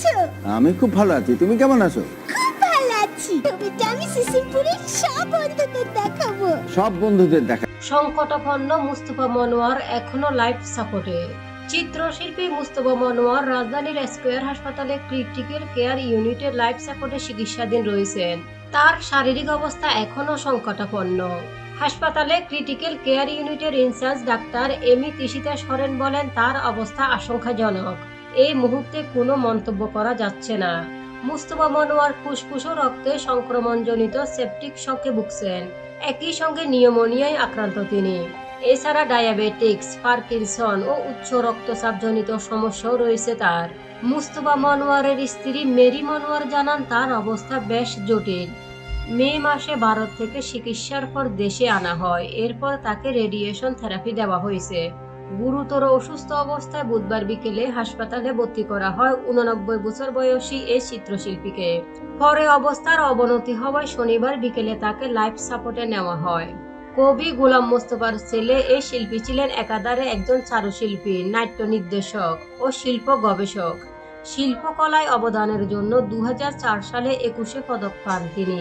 আছো? আমি খুব ভালো আছি। তুমি কেমন আছো? খুব ভালো আছি। ছবিটা আমি সিসিমপুরের সব বন্ধুদের দেখাবো। সব বন্ধুদের দেখা সংকটাপন্ন মুস্তফা মনোয়ার এখনও লাইফ সাপোর্টে। চিত্রশিল্পী মুস্তফা মনোয়ার রাজধানীর স্কয়ার হাসপাতালে ক্রিটিক্যাল কেয়ার ইউনিটে লাইফ সাপোর্টে চিকিৎসাধীন রয়েছেন। তার শারীরিক অবস্থা এখনও সংকটাপন্ন। হাসপাতালে ক্রিটিক্যাল কেয়ার ইউনিটের ইনচার্জ ডাক্তার এমি তিশিতা সরেন বলেন তার অবস্থা আশঙ্কাজনক। এই মুহূর্তে কোনো মন্তব্য করা যাচ্ছে না। মুস্তফা মনোয়ার ফুসফুস রক্তে সংক্রমণজনিত সেপটিক শকে ভুগছেন। একই সঙ্গে নিউমোনিয়ায় আক্রান্ত তিনি। এছাড়া ডায়াবেটিক্স, পার্কিনসন ও উচ্চ রক্তচাপজনিত সমস্যাও রয়েছে তার। মুস্তফা মনোয়ারের স্ত্রী মেরি মনোয়ার জানান, তার অবস্থা বেশ জটিল। মে মাসে ভারত থেকে চিকিৎসার পর দেশে আনা হয়। এরপর তাকে রেডিয়েশন থেরাপি দেওয়া হয়েছে। গুরুতর অসুস্থ অবস্থায় বুধবার বিকেলে হাসপাতালে ভর্তি করা হয় উননব্বই বছর বয়সী এই চিত্রশিল্পীকে। পরে অবস্থার অবনতি হওয়ায় শনিবার বিকেলে তাকে লাইফ সাপোর্টে নেওয়া হয়। কবি গোলাম মোস্তফার ছেলে এই শিল্পী ছিলেন একাধারে একজন চারুশিল্পী নাট্য নির্দেশক ও শিল্প গবেষক। শিল্পকলায় অবদানের জন্য দু হাজার চার সালে একুশে পদক পান তিনি।